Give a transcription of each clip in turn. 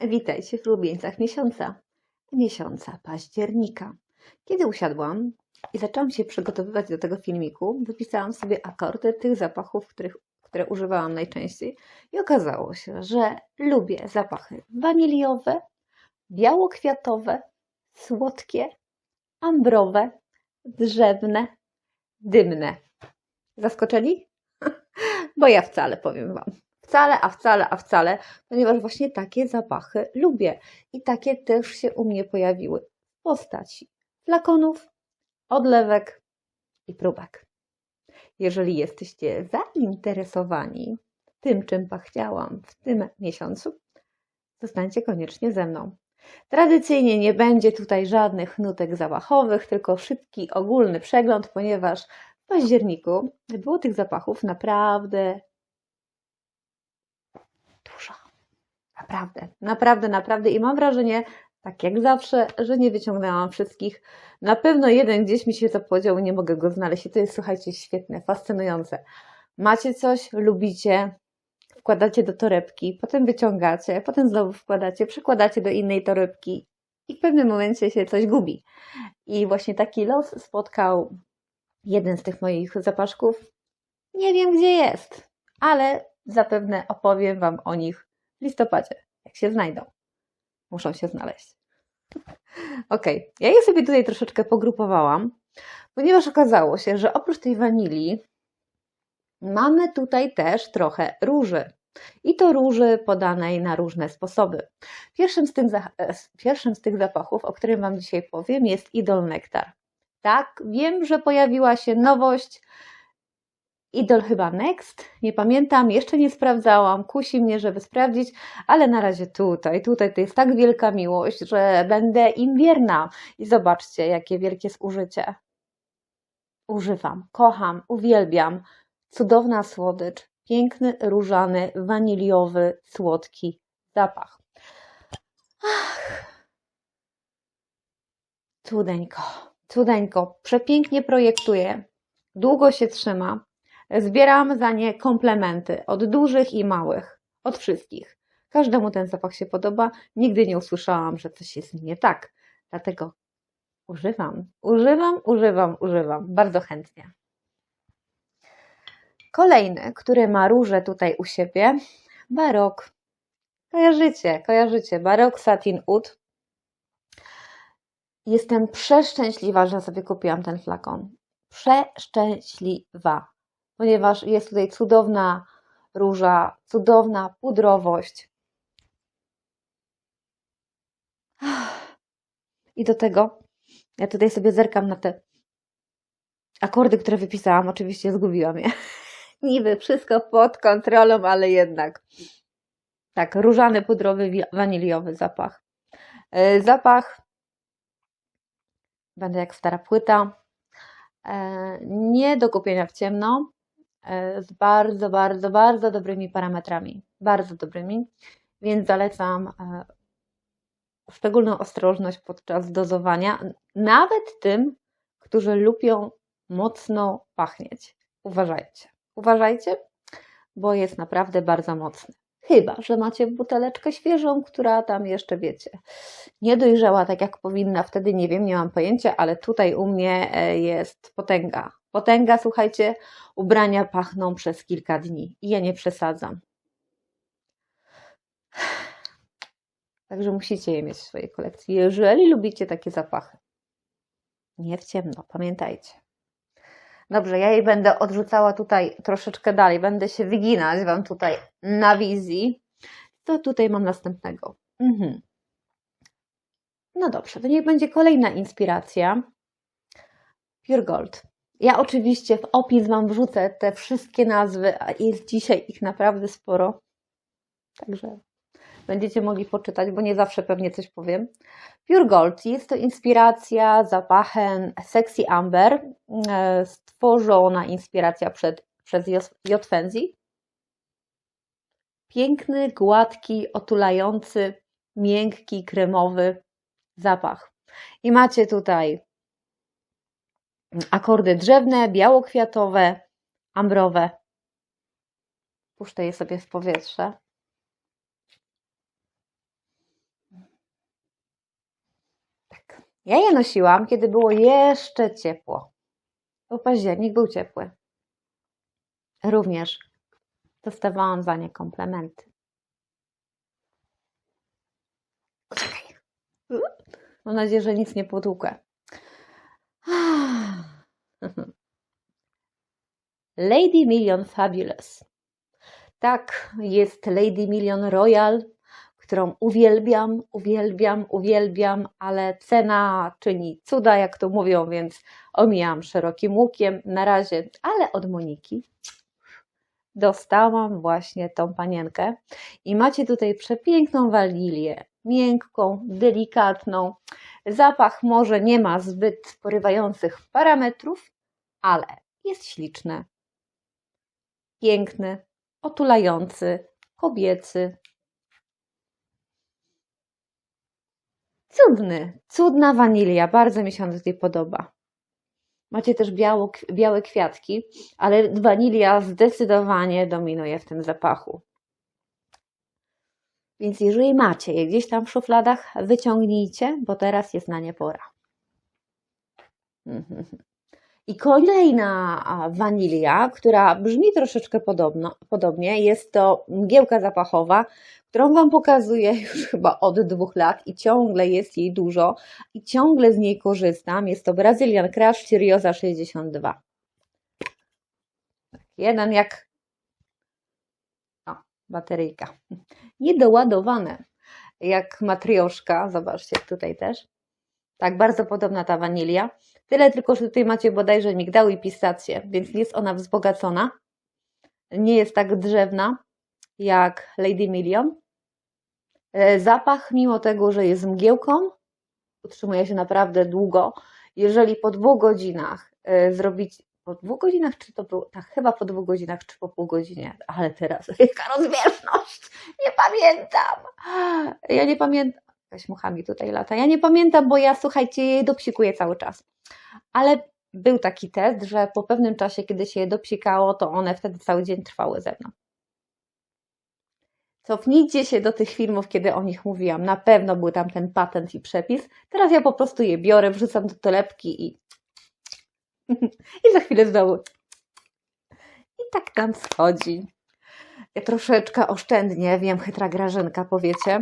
Witajcie w ulubieńcach miesiąca. Miesiąca października. Kiedy usiadłam i zaczęłam się przygotowywać do tego filmiku, wypisałam sobie akordy tych zapachów, których, które używałam najczęściej i okazało się, że lubię zapachy waniliowe, białokwiatowe, słodkie, ambrowe, drzewne, dymne. Zaskoczeni? Bo ja wcale powiem Wam. Wcale, a wcale, a wcale, ponieważ właśnie takie zapachy lubię i takie też się u mnie pojawiły w postaci flakonów, odlewek i próbek. Jeżeli jesteście zainteresowani tym, czym pachniałam w tym miesiącu, zostańcie koniecznie ze mną. Tradycyjnie nie będzie tutaj żadnych nutek zapachowych, tylko szybki, ogólny przegląd, ponieważ w październiku było tych zapachów naprawdę dużo. Naprawdę, naprawdę, naprawdę. I mam wrażenie, tak jak zawsze, że nie wyciągnęłam wszystkich. Na pewno jeden gdzieś mi się zapodział, nie mogę go znaleźć. I to jest, słuchajcie, świetne, fascynujące. Macie coś, lubicie, wkładacie do torebki, potem wyciągacie, potem znowu wkładacie, przekładacie do innej torebki i w pewnym momencie się coś gubi. I właśnie taki los spotkał jeden z tych moich zapaszków. Nie wiem, gdzie jest, ale zapewne opowiem Wam o nich w listopadzie, jak się znajdą. Muszą się znaleźć. Ok, ja je sobie tutaj troszeczkę pogrupowałam, ponieważ okazało się, że oprócz tej wanilii mamy tutaj też trochę róży. I to róży podanej na różne sposoby. Pierwszym z, tym, pierwszym z tych zapachów, o którym Wam dzisiaj powiem, jest Idol Nektar. Tak, wiem, że pojawiła się nowość. Idol chyba Next, nie pamiętam, jeszcze nie sprawdzałam, kusi mnie, żeby sprawdzić, ale na razie tutaj, tutaj to jest tak wielka miłość, że będę im wierna. I zobaczcie, jakie wielkie zużycie. Używam, kocham, uwielbiam. Cudowna słodycz, piękny, różany, waniliowy, słodki zapach. Ach. Cudeńko, cudeńko, przepięknie projektuje, długo się trzyma. Zbieram za nie komplementy od dużych i małych, od wszystkich. Każdemu ten zapach się podoba. Nigdy nie usłyszałam, że coś jest nie tak. Dlatego używam, używam, używam, używam bardzo chętnie. Kolejny, który ma róże tutaj u siebie, barok. Kojarzycie, kojarzycie, barok Satin Oud. Jestem przeszczęśliwa, że sobie kupiłam ten flakon. Przeszczęśliwa, ponieważ jest tutaj cudowna róża, cudowna pudrowość. I do tego ja tutaj sobie zerkam na te akordy, które wypisałam. Oczywiście zgubiłam je. Niby wszystko pod kontrolą, ale jednak. Tak, różany, pudrowy, waniliowy zapach. Zapach, będę jak stara płyta, nie do kupienia w ciemno, z bardzo, bardzo, bardzo dobrymi parametrami. Bardzo dobrymi, więc zalecam szczególną ostrożność podczas dozowania, nawet tym, którzy lubią mocno pachnieć. Uważajcie. Uważajcie, bo jest naprawdę bardzo mocny. Chyba, że macie buteleczkę świeżą, która tam jeszcze wiecie, nie dojrzała tak jak powinna, wtedy nie wiem, nie mam pojęcia, ale tutaj u mnie jest potęga. Potęga, słuchajcie, ubrania pachną przez kilka dni i ja nie przesadzam. Także musicie je mieć w swojej kolekcji, jeżeli lubicie takie zapachy. Nie w ciemno, pamiętajcie. Dobrze, ja jej będę odrzucała tutaj troszeczkę dalej, będę się wyginać Wam tutaj na wizji. To tutaj mam następnego. Mhm. No dobrze, to niech będzie kolejna inspiracja. Pure Gold. Ja oczywiście w opis Wam wrzucę te wszystkie nazwy, a jest dzisiaj ich naprawdę sporo. Także będziecie mogli poczytać, bo nie zawsze pewnie coś powiem. Pure Gold jest to inspiracja zapachem Sexy Amber, stworzona inspiracja przed, przez J. Piękny, gładki, otulający, miękki, kremowy zapach. I macie tutaj akordy drzewne, białokwiatowe, ambrowe. Puszczę je sobie w powietrze. Ja je nosiłam, kiedy było jeszcze ciepło. Bo październik był ciepły. Również dostawałam za nie komplementy. Czekaj. Mam nadzieję, że nic nie potłukę. Lady Million Fabulous. Tak, jest Lady Million Royal, którą uwielbiam, uwielbiam, uwielbiam, ale cena czyni cuda, jak to mówią, więc omijam szerokim łukiem na razie, ale od Moniki dostałam właśnie tą panienkę i macie tutaj przepiękną wanilię, miękką, delikatną. Zapach może nie ma zbyt porywających parametrów, ale jest śliczny, piękny, otulający, kobiecy. Cudny, cudna wanilia, bardzo mi się on tutaj podoba. Macie też biało, białe kwiatki, ale wanilia zdecydowanie dominuje w tym zapachu. Więc jeżeli macie je gdzieś tam w szufladach, wyciągnijcie, bo teraz jest na nie pora. Mhm. I kolejna wanilia, która brzmi troszeczkę podobno, podobnie, jest to mgiełka zapachowa, którą Wam pokazuję już chyba od dwóch lat i ciągle jest jej dużo i ciągle z niej korzystam. Jest to Brazilian Crush Furiosa 62. Tak, Jeden jak o, bateryjka. Niedoładowane. Jak matrioszka. Zobaczcie tutaj też. Tak, bardzo podobna ta wanilia. Tyle tylko, że tutaj macie bodajże migdały i pistacje, więc jest ona wzbogacona. Nie jest tak drzewna jak Lady Million. E, Zapach, mimo tego, że jest mgiełką, utrzymuje się naprawdę długo. Jeżeli po dwóch godzinach e, zrobić, po dwóch godzinach, czy to było, tak, chyba po dwóch godzinach, czy po pół godzinie, ale teraz jaka rozbieżność, nie pamiętam. Ja nie pamiętam, jakaś muchami tutaj lata, ja nie pamiętam, bo ja, słuchajcie, je dopsikuję cały czas. Ale był taki test, że po pewnym czasie, kiedy się je dopsikało, to one wtedy cały dzień trwały ze mną. Cofnijcie się do tych filmów, kiedy o nich mówiłam. Na pewno był tam ten patent i przepis. Teraz ja po prostu je biorę, wrzucam do torebki i, i za chwilę znowu. I tak tam schodzi. Ja troszeczkę oszczędnie, wiem, chytra grażynka, powiecie.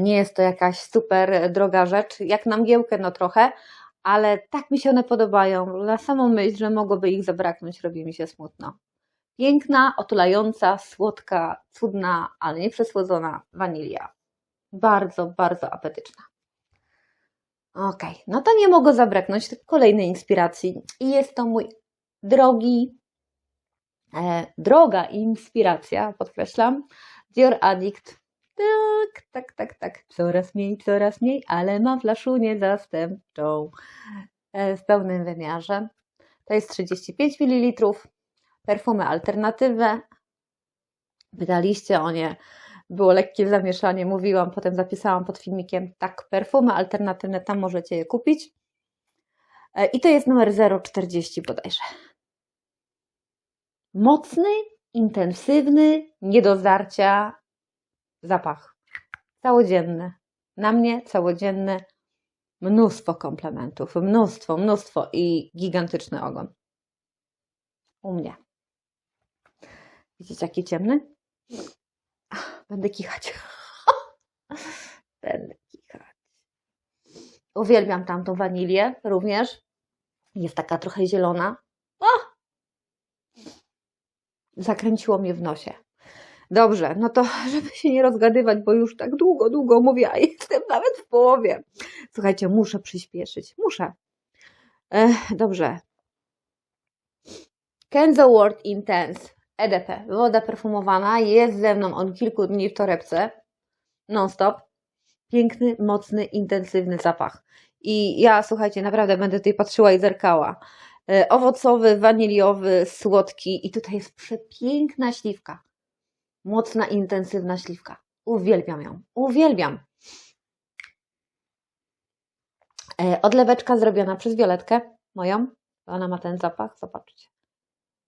Nie jest to jakaś super droga rzecz. Jak na mgiełkę, no trochę, ale tak mi się one podobają. Na samą myśl, że mogłoby ich zabraknąć, robi mi się smutno. Piękna, otulająca, słodka, cudna, ale nie przesłodzona wanilia. Bardzo, bardzo apetyczna. Ok, no to nie mogło zabraknąć kolejnej inspiracji. I jest to mój drogi, e, droga inspiracja, podkreślam, Dior Addict. Tak, tak, tak, tak. Coraz mniej, coraz mniej, ale mam flaszunię zastępczą e, w pełnym wymiarze. To jest 35 ml perfumy alternatywne. Pytaliście o nie, było lekkie zamieszanie, mówiłam, potem zapisałam pod filmikiem, tak, perfumy alternatywne, tam możecie je kupić. E, I to jest numer 040 bodajże. Mocny, intensywny, nie do zdarcia zapach. Całodzienny. Na mnie całodzienny. Mnóstwo komplementów, mnóstwo, mnóstwo i gigantyczny ogon. U mnie. Widzicie, jaki ciemny? Ach, Będę kichać. Będę kichać. Uwielbiam tamtą wanilię również. Jest taka trochę zielona. O! Zakręciło mnie w nosie. Dobrze, no to żeby się nie rozgadywać, bo już tak długo, długo mówię, a jestem nawet w połowie. Słuchajcie, muszę przyspieszyć. Muszę. Ech, dobrze. Kenzo World Intense EDP, woda perfumowana, jest ze mną od kilku dni w torebce, non-stop. Piękny, mocny, intensywny zapach. I ja, słuchajcie, naprawdę będę tutaj patrzyła i zerkała. E, Owocowy, waniliowy, słodki i tutaj jest przepiękna śliwka. Mocna, intensywna śliwka. Uwielbiam ją. Uwielbiam. E, Odleweczka zrobiona przez Violetkę, moją. Ona ma ten zapach, zobaczcie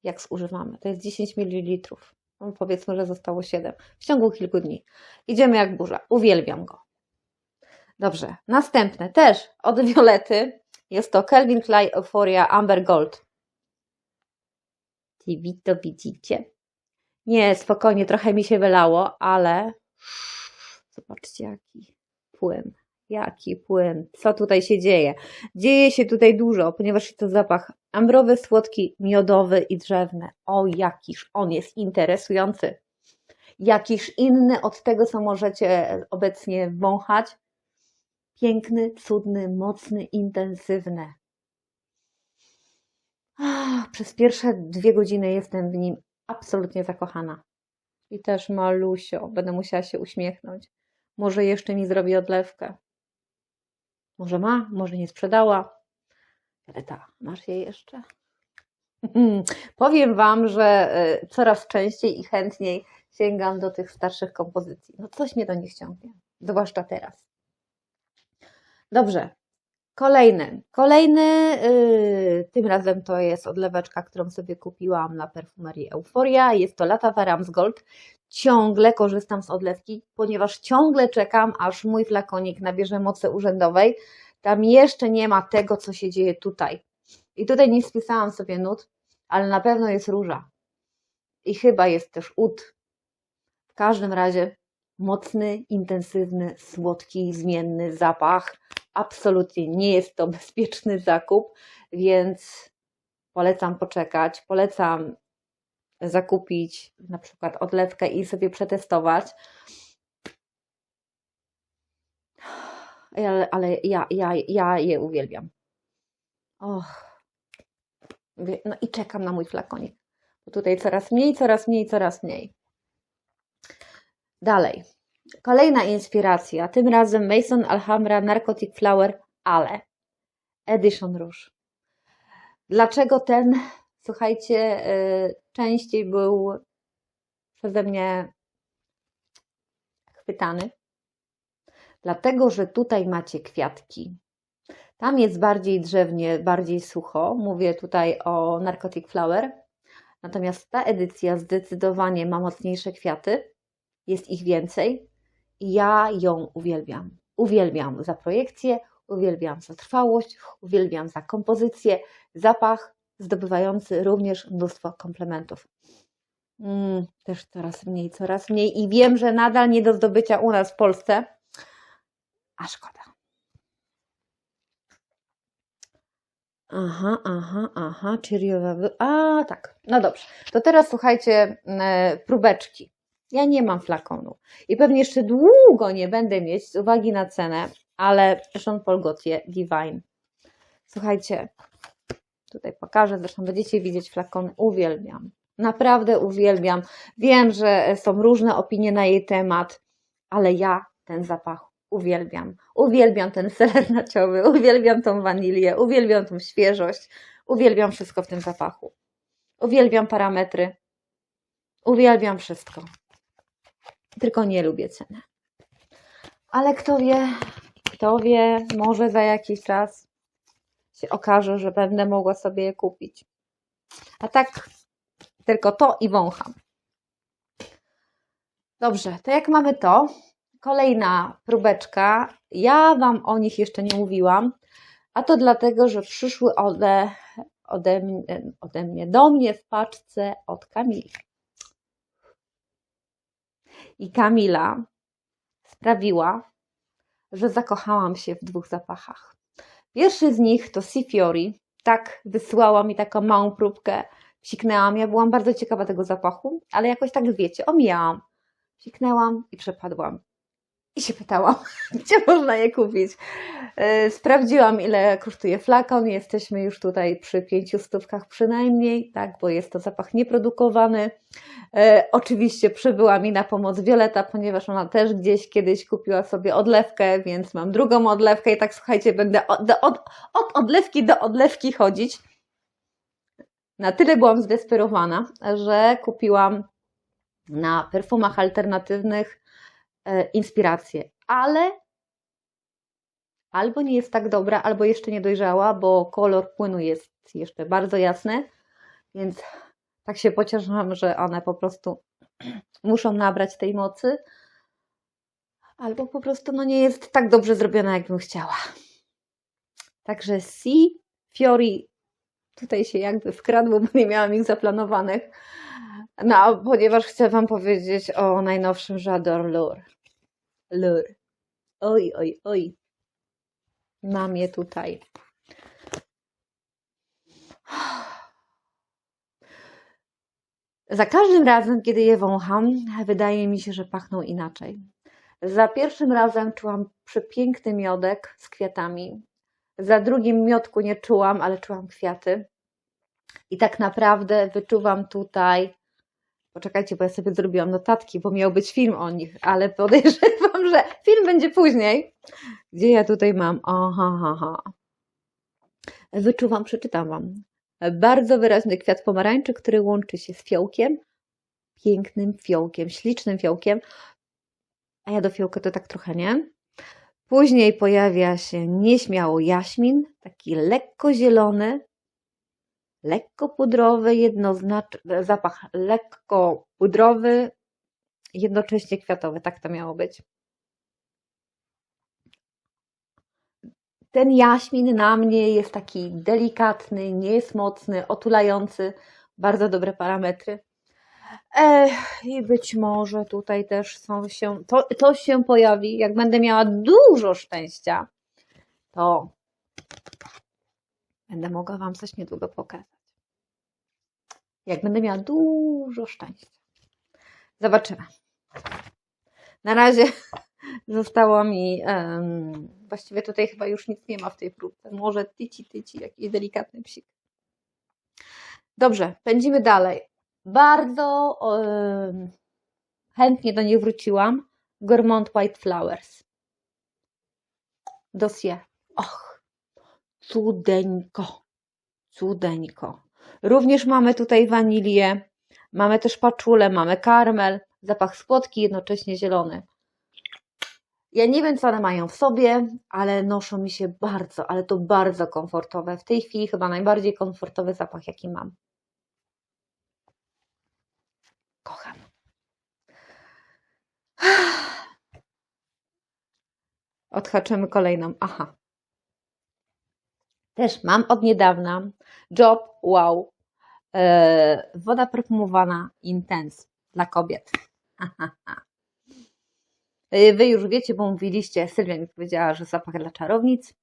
jak zużywamy. To jest 10 ml. No, powiedzmy, że zostało 7 w ciągu kilku dni. Idziemy jak burza. Uwielbiam go. Dobrze. Następne też od Violety. Jest to Calvin Klein Euphoria Amber Gold. Czy to widzicie? Nie, spokojnie, trochę mi się wylało, ale zobaczcie jaki płyn. Jaki płyn. Co tutaj się dzieje? Dzieje się tutaj dużo, ponieważ jest to zapach ambrowy, słodki, miodowy i drzewny. O, jakiż on jest interesujący. Jakiż inny od tego, co możecie obecnie wąchać. Piękny, cudny, mocny, intensywny. Przez pierwsze dwie godziny jestem w nim absolutnie zakochana. I też malusio, będę musiała się uśmiechnąć. Może jeszcze mi zrobi odlewkę. Może ma, może nie sprzedała. Ale ta, masz je jeszcze? Powiem Wam, że y, coraz częściej i chętniej sięgam do tych starszych kompozycji. No coś mnie do nich ciągnie, zwłaszcza teraz. Dobrze. Kolejny. Kolejny, yy, tym razem to jest odleweczka, którą sobie kupiłam na perfumerii Euphoria. Jest to Lata Rams Gold. Ciągle korzystam z odlewki, ponieważ ciągle czekam, aż mój flakonik nabierze mocy urzędowej. Tam jeszcze nie ma tego, co się dzieje tutaj. I tutaj nie spisałam sobie nut, ale na pewno jest róża. I chyba jest też ud. W każdym razie mocny, intensywny, słodki, zmienny zapach. Absolutnie nie jest to bezpieczny zakup, więc polecam poczekać, polecam zakupić na przykład odlewkę i sobie przetestować. Ale, ale ja, ja, ja je uwielbiam. Och. No i czekam na mój flakonik. Bo tutaj coraz mniej, coraz mniej, coraz mniej. Dalej. Kolejna inspiracja, tym razem Mason Alhambra Narcotic Flower Ale Edition Rouge. Dlaczego ten, słuchajcie, y, częściej był przeze mnie chwytany? Dlatego, że tutaj macie kwiatki. Tam jest bardziej drzewnie, bardziej sucho. Mówię tutaj o Narcotic Flower. Natomiast ta edycja zdecydowanie ma mocniejsze kwiaty. Jest ich więcej. Ja ją uwielbiam. Uwielbiam za projekcję, uwielbiam za trwałość, uwielbiam za kompozycję, zapach zdobywający również mnóstwo komplementów. Mm, też coraz mniej, coraz mniej i wiem, że nadal nie do zdobycia u nas w Polsce, a szkoda. Aha, aha, aha, Cheeriowa. A, tak. No dobrze. To teraz słuchajcie, e, próbeczki. Ja nie mam flakonu i pewnie jeszcze długo nie będę mieć z uwagi na cenę, ale Jean Paul Gaultier Divine. Słuchajcie, tutaj pokażę, zresztą będziecie widzieć flakony. Uwielbiam. Naprawdę uwielbiam. Wiem, że są różne opinie na jej temat, ale ja ten zapach uwielbiam. Uwielbiam ten seler naciowy, uwielbiam tą wanilię, uwielbiam tą świeżość, uwielbiam wszystko w tym zapachu. Uwielbiam parametry, uwielbiam wszystko. Tylko nie lubię ceny. Ale kto wie, kto wie, może za jakiś czas się okaże, że będę mogła sobie je kupić. A tak tylko to i wącham. Dobrze, to jak mamy to, Kolejna próbeczka. Ja Wam o nich jeszcze nie mówiłam, a to dlatego, że przyszły ode, ode, mnie, ode mnie do mnie w paczce od Kamili. I Kamila sprawiła, że zakochałam się w dwóch zapachach. Pierwszy z nich to Sea Fiori. Tak, wysłała mi taką małą próbkę. Psiknęłam. Ja byłam bardzo ciekawa tego zapachu, ale jakoś tak wiecie, omijałam. Psiknęłam i przepadłam i się pytałam, gdzie można je kupić. E, sprawdziłam, ile kosztuje flakon. Jesteśmy już tutaj przy pięciu stówkach przynajmniej, tak, bo jest to zapach nieprodukowany. E, oczywiście przybyła mi na pomoc Violeta, ponieważ ona też gdzieś kiedyś kupiła sobie odlewkę, więc mam drugą odlewkę i tak słuchajcie, będę od, od, od odlewki do odlewki chodzić. Na tyle byłam zdesperowana, że kupiłam na perfumach alternatywnych inspirację, ale albo nie jest tak dobra, albo jeszcze nie dojrzała, bo kolor płynu jest jeszcze bardzo jasny, więc tak się pocieszam, że one po prostu muszą nabrać tej mocy, albo po prostu no, nie jest tak dobrze zrobiona, jakbym chciała. Także Sea Fiori tutaj się jakby wkradło, bo nie miałam ich zaplanowanych. No, ponieważ chcę Wam powiedzieć o najnowszym J'adore Lure. Lure. Oj, oj, oj. Mam je tutaj. Za każdym razem, kiedy je wącham, wydaje mi się, że pachną inaczej. Za pierwszym razem czułam przepiękny miodek z kwiatami. Za drugim miodku nie czułam, ale czułam kwiaty. I tak naprawdę wyczuwam tutaj. Poczekajcie, bo ja sobie zrobiłam notatki, bo miał być film o nich, ale podejrzewam, że film będzie później. Gdzie ja tutaj mam? Aha, aha. Wyczuwam, przeczytam Wam. Bardzo wyraźny kwiat pomarańczy, który łączy się z fiołkiem. Pięknym fiołkiem, ślicznym fiołkiem. A ja do fiołka to tak trochę nie. Później pojawia się nieśmiało jaśmin, taki lekko zielony, lekko pudrowy, jednoznaczny zapach lekko pudrowy, jednocześnie kwiatowy. Tak to miało być. Ten jaśmin na mnie jest taki delikatny, nie jest mocny, otulający, bardzo dobre parametry. Ech, I być może tutaj też są się, to, to się pojawi, jak będę miała dużo szczęścia, to będę mogła Wam coś niedługo pokazać. Jak będę miała dużo szczęścia. Zobaczymy. Na razie zostało mi, um, właściwie tutaj chyba już nic nie ma w tej próbce. Może tyci, tyci, jakiś delikatny psik. Dobrze, pędzimy dalej. Bardzo um, chętnie do nich wróciłam. Gormont White Flowers. Dossier. Och, cudeńko, cudeńko. Również mamy tutaj wanilię, mamy też paczulę, mamy karmel, zapach słodki, jednocześnie zielony. Ja nie wiem, co one mają w sobie, ale noszą mi się bardzo, ale to bardzo komfortowe. W tej chwili chyba najbardziej komfortowy zapach, jaki mam. Kocham. Odhaczymy kolejną. Aha. Też mam od niedawna Job Wow. E, woda perfumowana Intense dla kobiet. wy już wiecie, bo mówiliście, Sylwia mi powiedziała, że zapach dla czarownic.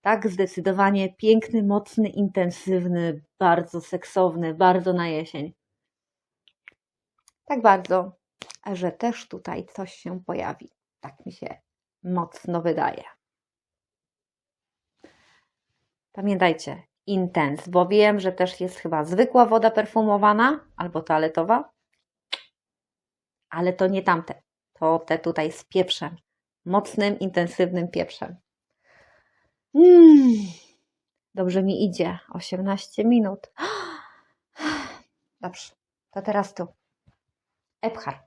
Tak, zdecydowanie piękny, mocny, intensywny, bardzo seksowny, bardzo na jesień. Tak bardzo, że też tutaj coś się pojawi. Tak mi się mocno wydaje. Pamiętajcie, intens, bo wiem, że też jest chyba zwykła woda perfumowana albo toaletowa, ale to nie tamte. To te tutaj z pieprzem. Mocnym, intensywnym pieprzem. Mm, dobrze mi idzie. 18 minut. Dobrze, to teraz tu. Ebhar.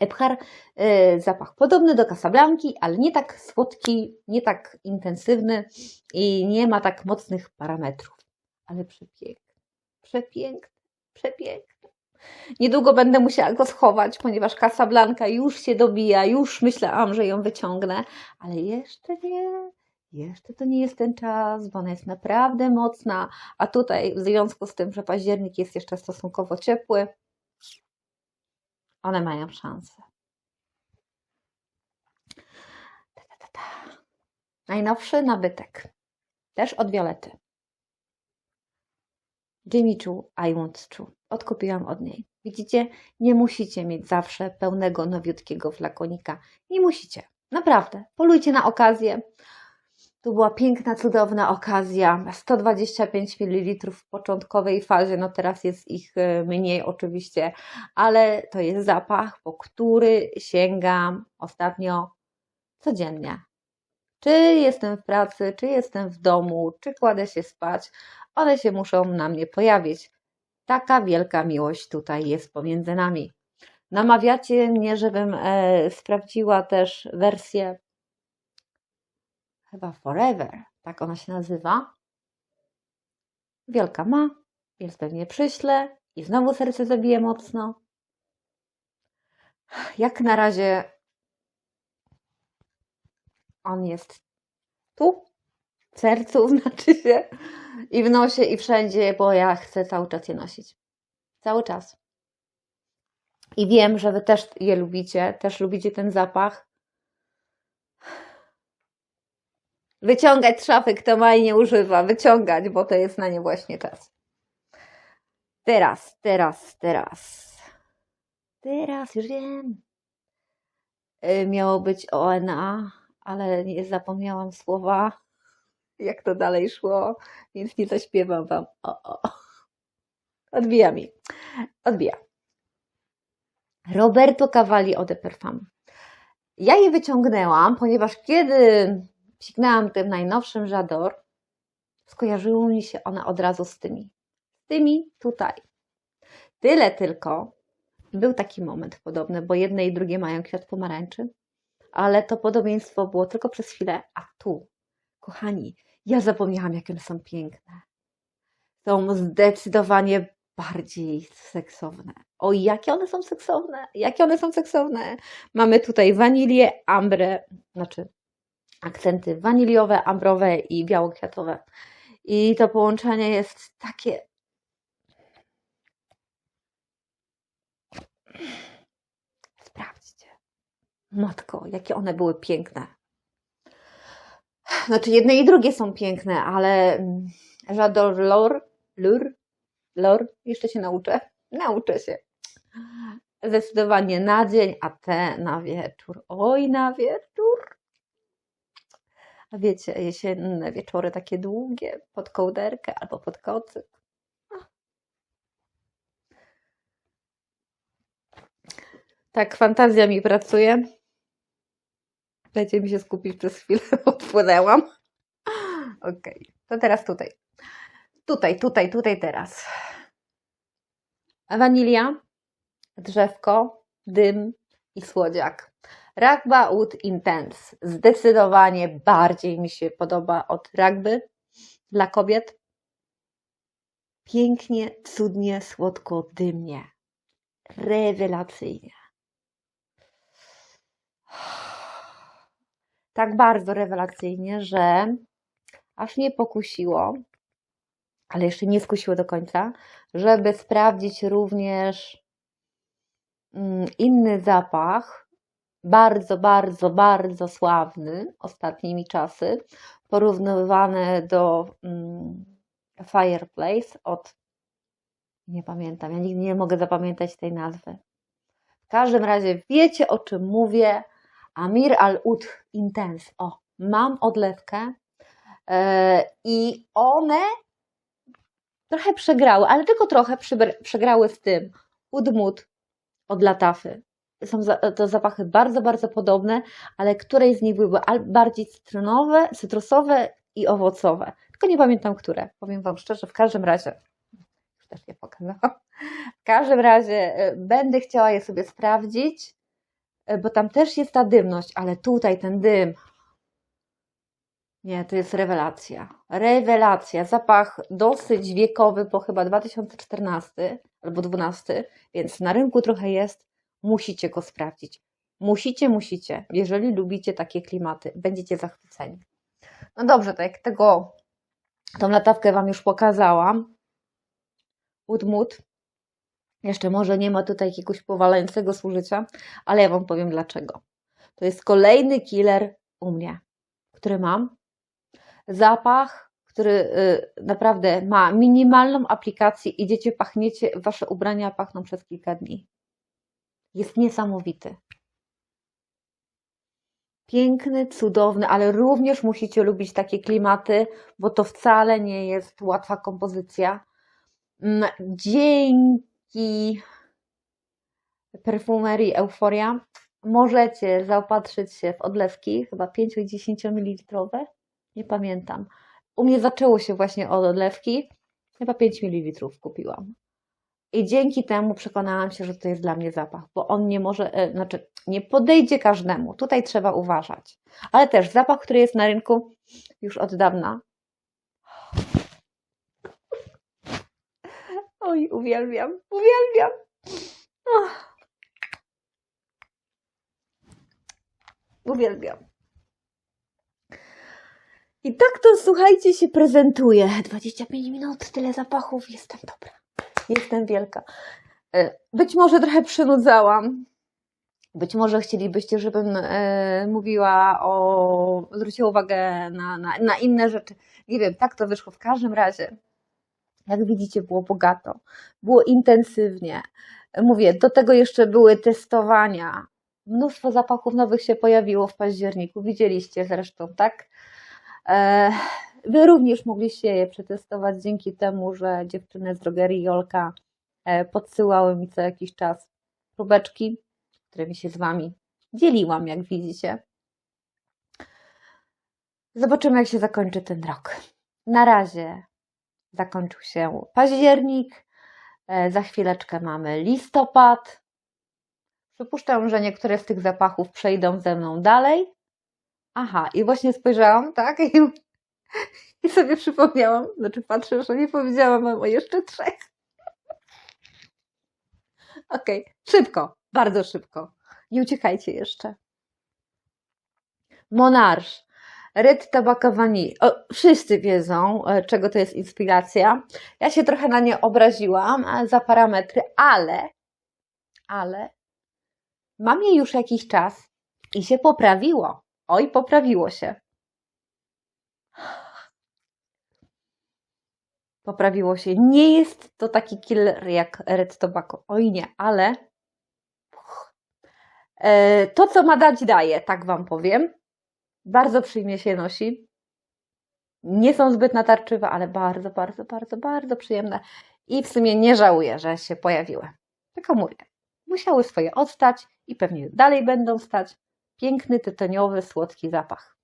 Ebhar, yy, zapach podobny do Casablanki, ale nie tak słodki, nie tak intensywny i nie ma tak mocnych parametrów. Ale przepiękny, przepiękny, przepiękny. Niedługo będę musiała go schować, ponieważ Casablanca już się dobija, już myślałam, że ją wyciągnę, ale jeszcze nie, jeszcze to nie jest ten czas, bo ona jest naprawdę mocna, a tutaj w związku z tym, że październik jest jeszcze stosunkowo ciepły, one mają szansę. Ta, ta, ta, ta. Najnowszy nabytek. Też od Violety. Jimmy Choo, I Want Choo. Odkupiłam od niej. Widzicie, nie musicie mieć zawsze pełnego, nowiutkiego flakonika. Nie musicie. Naprawdę. Polujcie na okazję. Tu była piękna, cudowna okazja. 125 ml w początkowej fazie, no teraz jest ich e, mniej oczywiście, ale to jest zapach, po który sięgam ostatnio codziennie. Czy jestem w pracy, czy jestem w domu, czy kładę się spać, one się muszą na mnie pojawić. Taka wielka miłość tutaj jest pomiędzy nami. Namawiacie mnie, żebym e, sprawdziła też wersję chyba Forever, tak ona się nazywa. Wielka ma, więc pewnie przyślę i znowu serce zabije mocno. Jak na razie on jest tu, w sercu znaczy się, i w nosie, i wszędzie, bo ja chcę cały czas je nosić. Cały czas. I wiem, że Wy też je lubicie, też lubicie ten zapach. Wyciągać szafy, kto ma i nie używa, wyciągać, bo to jest na nie właśnie czas. Teraz, teraz, teraz. Teraz już wiem. Y, Miało być ONA, ale nie zapomniałam słowa, jak to dalej szło, więc nie zaśpiewam Wam. O, o. Odbija mi. Odbija. Roberto Cavalli Eau de. Ja je wyciągnęłam, ponieważ kiedy psiknęłam tym najnowszym Żador, skojarzyły mi się one od razu z tymi. Z tymi tutaj. Tyle tylko, był taki moment podobny, bo jedne i drugie mają kwiat pomarańczy, ale to podobieństwo było tylko przez chwilę, a tu, kochani, ja zapomniałam, jak one są piękne. Są zdecydowanie bardziej seksowne. O, jakie one są seksowne! Jakie one są seksowne! Mamy tutaj wanilię, ambrę, znaczy akcenty waniliowe, ambrowe i białokwiatowe. I to połączenie jest takie Matko, jakie one były piękne. Znaczy, jedne i drugie są piękne, ale mm, J'adore Lor, Lur, Lor, jeszcze się nauczę. Nauczę się. Zdecydowanie na dzień, a te na wieczór. Oj, na wieczór. A wiecie, jesienne wieczory takie długie, pod kołderkę albo pod kocyk. Tak, fantazja mi pracuje. Dajcie mi się skupić przez chwilę, bo wpłynęłam. Okej, to teraz tutaj. Tutaj, tutaj, tutaj teraz. Wanilia, drzewko, dym i słodziak. Ragba Oud Intense. Zdecydowanie bardziej mi się podoba od ragby dla kobiet. Pięknie, cudnie, słodko, dymnie. Rewelacyjnie. Tak bardzo rewelacyjnie, że aż mnie pokusiło, ale jeszcze nie skusiło do końca, żeby sprawdzić również mm, inny zapach, bardzo, bardzo, bardzo sławny ostatnimi czasy, porównywany do mm, Fireplace od nie pamiętam, ja nigdy nie mogę zapamiętać tej nazwy. W każdym razie wiecie o czym mówię. Amir al-Ud Intense. O, mam odlewkę e, i one trochę przegrały, ale tylko trochę przegrały z tym. Udmut od latafy. Są to zapachy bardzo, bardzo podobne, ale której z nich były bardziej cytrynowe, cytrusowe i owocowe. Tylko nie pamiętam, które. Powiem Wam szczerze, w każdym razie też nie pokazałam. W każdym razie e, będę chciała je sobie sprawdzić, bo tam też jest ta dymność, ale tutaj ten dym. Nie, to jest rewelacja. Rewelacja. Zapach dosyć wiekowy, po chyba 2014 albo 2012, więc na rynku trochę jest. Musicie go sprawdzić. Musicie, musicie. Jeżeli lubicie takie klimaty, będziecie zachwyceni. No dobrze, to jak tego, tą latawkę Wam już pokazałam, Udmut. Jeszcze może nie ma tutaj jakiegoś powalającego służycia, ale ja Wam powiem dlaczego. To jest kolejny killer u mnie, który mam. Zapach, który y, naprawdę ma minimalną aplikację. Idziecie, pachniecie, Wasze ubrania pachną przez kilka dni. Jest niesamowity. Piękny, cudowny, ale również musicie lubić takie klimaty, bo to wcale nie jest łatwa kompozycja. Mm, Dzięki perfumerii Euforia możecie zaopatrzyć się w odlewki, chyba 5 i 10 ml, nie pamiętam. U mnie zaczęło się właśnie od odlewki, chyba 5 ml kupiłam. I dzięki temu przekonałam się, że to jest dla mnie zapach, bo on nie może, e, znaczy nie podejdzie każdemu. Tutaj trzeba uważać. Ale też zapach, który jest na rynku już od dawna. Oj, uwielbiam, uwielbiam. Ach. Uwielbiam. I tak to, słuchajcie, się prezentuje. 25 minut, tyle zapachów, jestem dobra. Jestem wielka. E, Być może trochę przynudzałam. Być może chcielibyście, żebym e, mówiła o. zwróciła uwagę na, na, na inne rzeczy. Nie wiem, tak to wyszło. W każdym razie, jak widzicie, było bogato, było intensywnie. Mówię, do tego jeszcze były testowania. Mnóstwo zapachów nowych się pojawiło w październiku. Widzieliście zresztą, tak? E, Wy również mogliście je przetestować dzięki temu, że dziewczyny z drogerii Jolka e, podsyłały mi co jakiś czas próbeczki, którymi się z Wami dzieliłam, jak widzicie. Zobaczymy, jak się zakończy ten rok. Na razie zakończył się październik, e, za chwileczkę mamy listopad. Przypuszczam, że niektóre z tych zapachów przejdą ze mną dalej. Aha, i właśnie spojrzałam, tak? I, i sobie przypomniałam, znaczy patrzę, że nie powiedziałam wam o jeszcze trzech. Okej, szybko, bardzo szybko. Nie uciekajcie jeszcze. Monarch, Red Tabaka Vanille. O, wszyscy wiedzą, e, czego to jest inspiracja. Ja się trochę na nie obraziłam e, za parametry, ale, ale mam je już jakiś czas i się poprawiło. Oj, poprawiło się. Poprawiło się. Nie jest to taki killer jak Red Tobacco. Oj nie, ale e, to, co ma dać, daje, tak Wam powiem. Bardzo przyjemnie się nosi. Nie są zbyt natarczywe, ale bardzo, bardzo, bardzo, bardzo przyjemne. I w sumie nie żałuję, że się pojawiły. Tylko mówię, musiały swoje odstać i pewnie dalej będą stać. Piękny, tytoniowy, słodki zapach.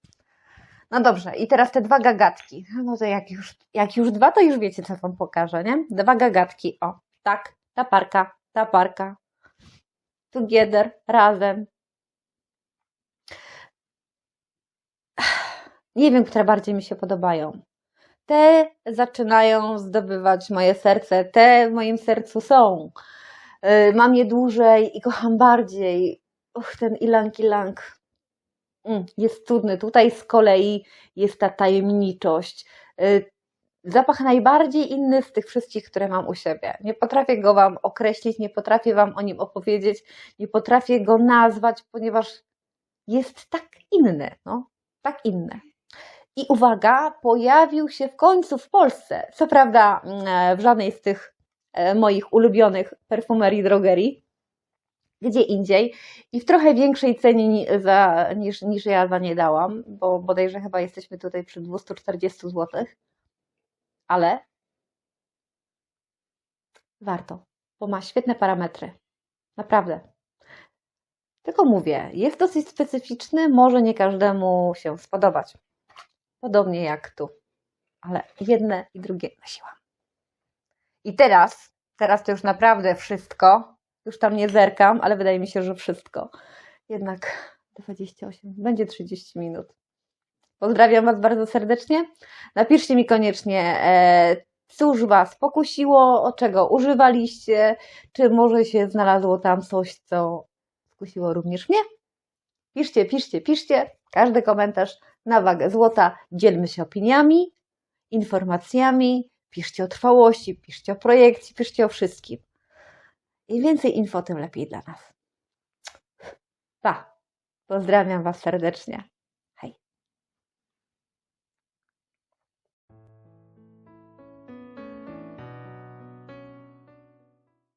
No dobrze, i teraz te dwa gagatki. No to jak już, jak już dwa, to już wiecie, co Wam pokażę, nie? Dwa gagatki, o, tak, ta parka, ta parka. Together, razem. Nie wiem, które bardziej mi się podobają. Te zaczynają zdobywać moje serce, te w moim sercu są. Yy, Mam je dłużej i kocham bardziej. Och, ten ilang ilang Mm, jest cudny. Tutaj z kolei jest ta tajemniczość. Y, Zapach najbardziej inny z tych wszystkich, które mam u siebie. Nie potrafię go Wam określić, nie potrafię Wam o nim opowiedzieć, nie potrafię go nazwać, ponieważ jest tak inny, no, tak inny. I uwaga, pojawił się w końcu w Polsce. Co prawda mm, w żadnej z tych e, moich ulubionych perfumerii drogerii, gdzie indziej i w trochę większej cenie ni- za, niż, niż ja za nie dałam, bo bodajże chyba jesteśmy tutaj przy 240 zł. Ale warto, bo ma świetne parametry. Naprawdę. Tylko mówię, jest dosyć specyficzny, może nie każdemu się spodobać. Podobnie jak tu. Ale jedne i drugie nosiłam. I teraz, teraz to już naprawdę wszystko. Już tam nie zerkam, ale wydaje mi się, że wszystko. Jednak 28, będzie 30 minut. Pozdrawiam Was bardzo serdecznie. Napiszcie mi koniecznie, e, cóż Was pokusiło, czego używaliście, czy może się znalazło tam coś, co skusiło również mnie. Piszcie, piszcie, piszcie. Każdy komentarz na wagę złota. Dzielmy się opiniami, informacjami. Piszcie o trwałości, piszcie o projekcie, piszcie o wszystkim. Im więcej info, tym lepiej dla nas. Pa! Pozdrawiam Was serdecznie.